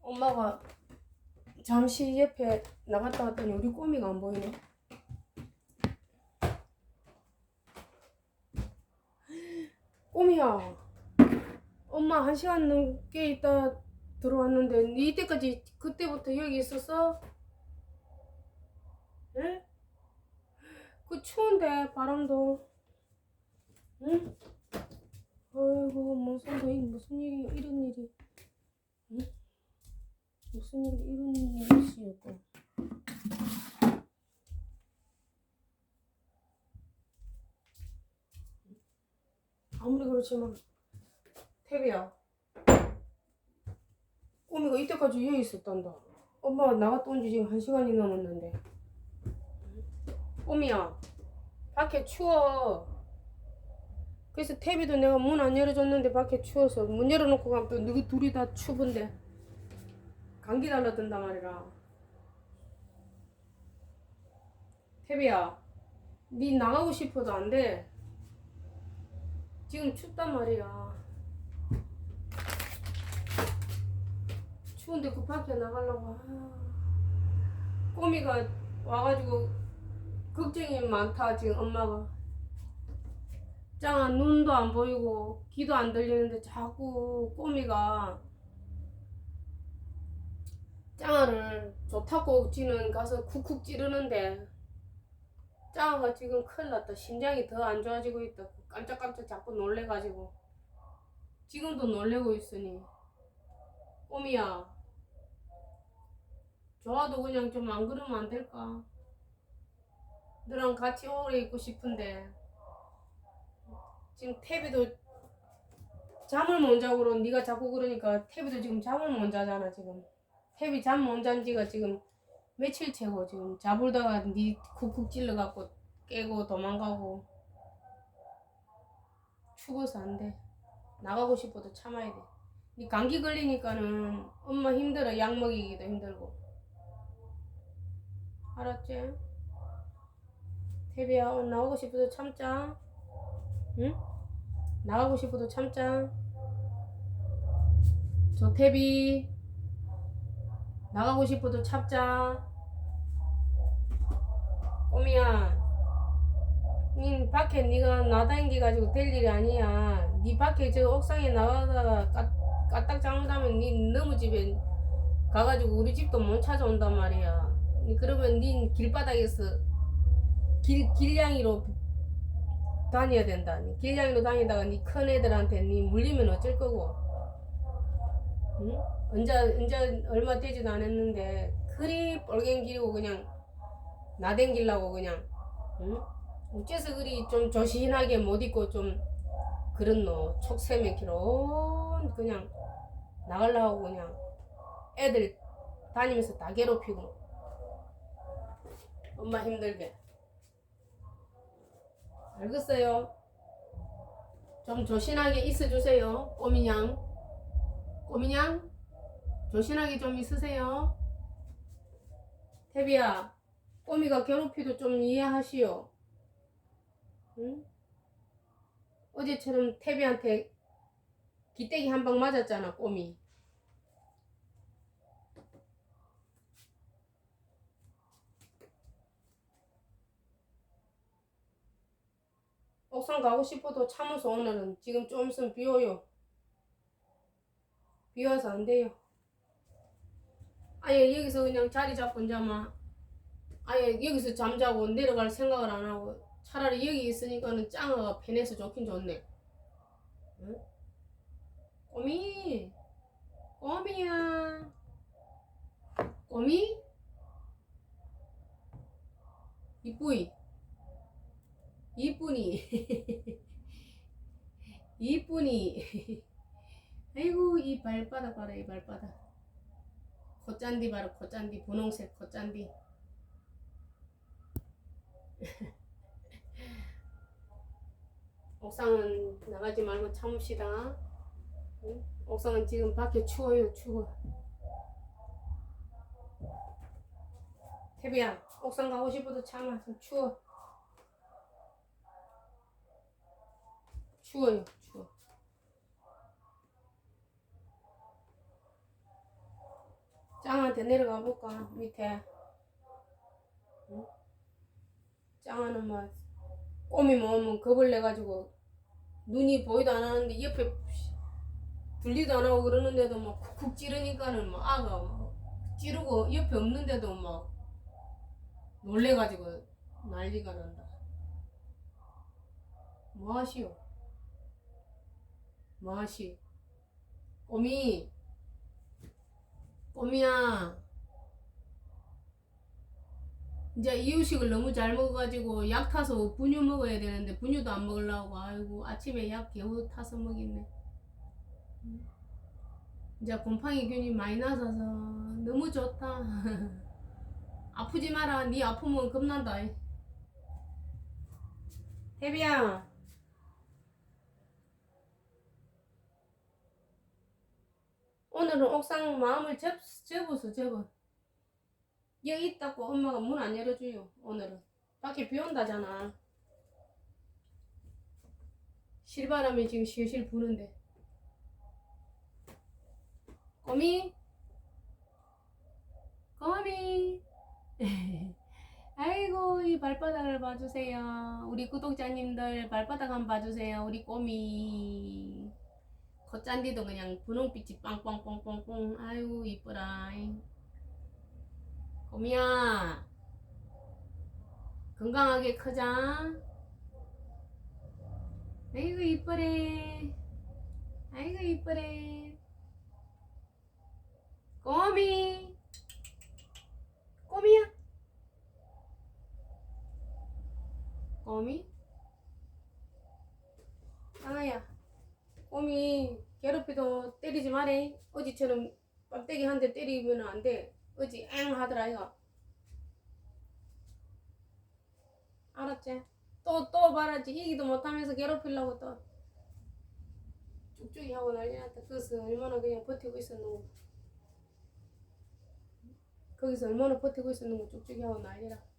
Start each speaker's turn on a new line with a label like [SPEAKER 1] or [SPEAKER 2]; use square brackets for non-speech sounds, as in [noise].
[SPEAKER 1] 엄마가 잠시 옆에 나갔다 왔더니 우리 꼬미가 안 보이네. 꼬미야, 엄마 한 시간 넘게 있다 들어왔는데 니 이때까지 그때부터 여기 있었어? 응? 그 추운데 바람도 응? 아이고 무슨 뭐, 무슨 일이 이런 일이 응? 무슨 일이 이런 일이 있을까? 아무리 그렇지만 태비야. 꼬미가 이때까지 여기 있었단다. 엄마가 나갔다 온 지 지금 한 시간이 넘었는데. 꼬미야 밖에 추워. 그래서 태비도 내가 문 안 열어줬는데 밖에 추워서 문 열어놓고 가면 또 누구 둘이 다 추운데. 감기 달라든단 말이라. 태비야 니 나가고 싶어도 안돼 지금 춥단 말이야. 추운데 그 밖에 나가려고. 아, 꼬미가 와가지고 걱정이 많다 지금 엄마가. 짱아 눈도 안 보이고 귀도 안 들리는데 자꾸 꼬미가 짱아를 좋다고 지는 가서 쿡쿡 찌르는데 짱아가 지금 큰일 났다. 심장이 더 안 좋아지고 있다. 깜짝깜짝 자꾸 놀래가지고. 지금도 놀래고 있으니. 꼬미야. 좋아도 그냥 좀 안 그러면 안 될까? 너랑 같이 오래 있고 싶은데. 지금 태비도 잠을 못 자고 그러 네가 자꾸 그러니까 태비도 지금 잠을 못 자잖아 지금. 태비 잠 못 잔 지가 지금 며칠째고 지금 자불다가 니 쿡쿡 찔러갖고 깨고 도망가고 추워서 안 돼. 나가고 싶어도 참아야 돼 니 감기 걸리니까는 엄마 힘들어. 약 먹이기도 힘들고. 알았지? 태비야 나가고 싶어도 참자. 응? 나가고 싶어도 참자. 조태비 나가고 싶어도 참자 꼬미야 닌 밖에 네가 나다니기 가지고 될 일이 아니야 네 밖에 저 옥상에 나가다가 까, 까딱 잘못하면 네 너무 집에 가가지고 우리 집도 못 찾아온단 말이야 니 그러면 닌 길바닥에서 길, 길냥이로 다녀야 된다. 니 길냥이로 다니다가 니큰 애들한테 니 물리면 어쩔 거고. 응? 언제, 언제 얼마 되지도 않았는데, 그리 뻘갱기고 그냥 나댕기려고 그냥, 응? 어째서 그리 좀 조신하게 못 입고 좀, 그렇노. 촉새매 키로 그냥 나가려고 그냥 애들 다니면서 다 괴롭히고. 엄마 힘들게. 알겠어요. 좀 조신하게 있어주세요. 꼬미냥. 꼬미냥. 조신하게 좀 있으세요. 태비야. 꼬미가 괴롭히도 좀 이해하시오. 응? 어제처럼 태비한테 기대기 한 방 맞았잖아, 꼬미. 옥상 가고 싶어도 참아서 오늘은 지금 좀 있으면 비 와요. 비 와서 안 돼요. 아예 여기서 그냥 자리 잡고 자마 아예 여기서 잠자고 내려갈 생각을 안 하고 차라리 여기 있으니까는 짱아가 편해서 좋긴 좋네. 응? 꼬미, 꼬미야, 꼬미, 이쁘이. 이쁜이 [laughs] 이쁜이 [laughs] 아이고 이 발바닥 봐라 이 발바닥. 콧잔디 봐라 콧잔디. 분홍색 콧잔디. [laughs] 옥상은 나가지 말고 참읍시다. 응? 옥상은 지금 밖에 추워요 추워. 태비야 옥상 가고 싶어도 참아. 좀 추워. 추워요, 추워. 짱한테 내려가 볼까 밑에 응? 짱하는 막 꼬미 모으면 겁을 내가지고 눈이 보이도 안 하는데 옆에 들리도 안 하고 그러는데도 막 쿡쿡 찌르니까는 막 아가 막 찌르고 옆에 없는데도 막 놀래가지고 난리가 난다. 뭐 하시오? 뭐 하시? 꼬미, 꼬미야. 이제 이유식을 너무 잘 먹어가지고 약 타서 분유 먹어야 되는데 분유도 안 먹으려고 아이고 아침에 약 겨우 타서 먹겠네. 음. 이제 곰팡이 균이 많이 나서서 너무 좋다. [laughs] 아프지 마라. 네 아프면 겁난다. 태비야. 오늘은 옥상 마음을 접, 접어서 접어. 여기 있다고 엄마가 문 안 열어줘요. 오늘은. 밖에 비 온다잖아. 실바람이 지금 실실 부는데. 꼬미? 꼬미? [laughs] 아이고, 이 발바닥을 봐주세요. 우리 구독자님들 발바닥 한번 봐주세요. 우리 꼬미. 겉잔디도 그냥 분홍빛이 빵빵빵빵빵. 아이고, 이쁘라. 꼬미야. 건강하게 크자. 아이고, 이쁘래. 아이고, 이쁘래. 꼬미. 꼬미야. 꼬미? 아야, 꼬미 괴롭히도 때리지 마래. 어지처럼 빡대기 한 대 때리면 안 돼. 어지 앵 하더라 이거. 알았지? 또 또 말하지. 이기도 못하면서 괴롭히려고 또 쭉쭉이 하고 난리 났다. 거기서 얼마나 그냥 버티고 있었노. 거기서 얼마나 버티고 있었는 거 쭉쭉이 하고 난리라.